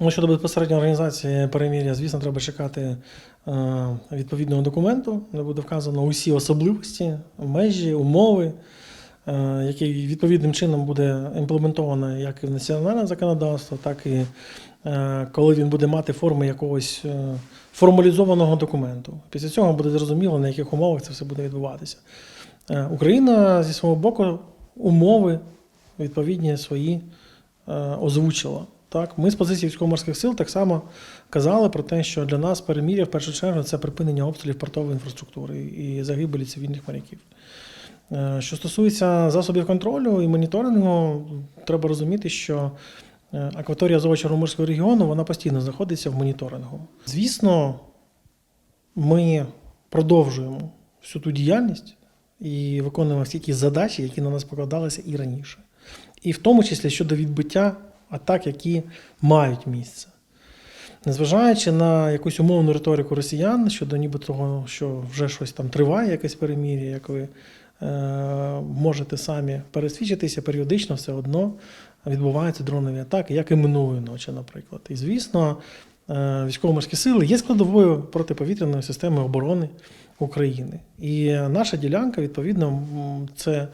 Ну, щодо безпосередньої організації перемір'я, звісно, треба чекати е, відповідного документу, де буде вказано усі особливості, межі, умови, е, який відповідним чином буде імплементовано як і в національне законодавство, так і е, коли він буде мати форми якогось формалізованого документу. Після цього буде зрозуміло, на яких умовах це все буде відбуватися. Україна зі свого боку умови відповідні свої озвучила. Так, ми з позиції військово-морських сил так само казали про те, що для нас перемір'я в першу чергу це припинення обстрілів портової інфраструктури і загибелі цивільних моряків. Е, Що стосується засобів контролю і моніторингу, треба розуміти, що е, акваторія Азово-Чорноморського регіону вона постійно знаходиться в моніторингу. Звісно, ми продовжуємо всю ту діяльність і виконуємо всі ті задачі, які на нас покладалися і раніше. І в тому числі щодо відбиття атак, які мають місце. Незважаючи на якусь умовну риторику росіян щодо ніби того, що вже щось там триває, якесь перемір'я, як ви е, можете самі пересвідчитися, періодично все одно відбуваються дронові атаки, як і минулої ночі, наприклад. І звісно, е, військово-морські сили є складовою протиповітряної системи оборони України. І наша ділянка, відповідно, це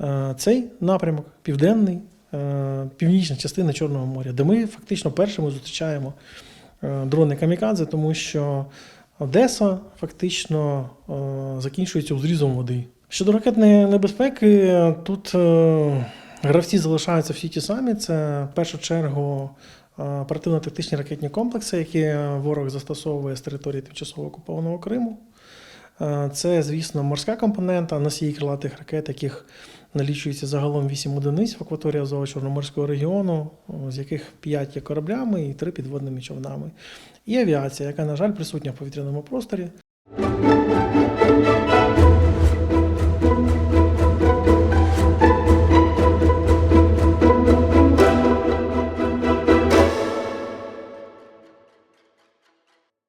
е, цей напрямок, південний, північна частина Чорного моря, де ми фактично першими зустрічаємо е, дрони камікадзе, тому що Одеса фактично е, закінчується узрізом води. Щодо ракетної небезпеки, тут е, гравці залишаються всі ті самі. Це в першу чергу е, оперативно-тактичні ракетні комплекси, які ворог застосовує з території тимчасово окупованого Криму. Е, Це, звісно, морська компонента носії крилатих ракет, яких налічується загалом 8 одиниць в акваторії Азово-Чорноморського регіону, з яких 5 є кораблями і 3 підводними човнами. І авіація, яка, на жаль, присутня в повітряному просторі.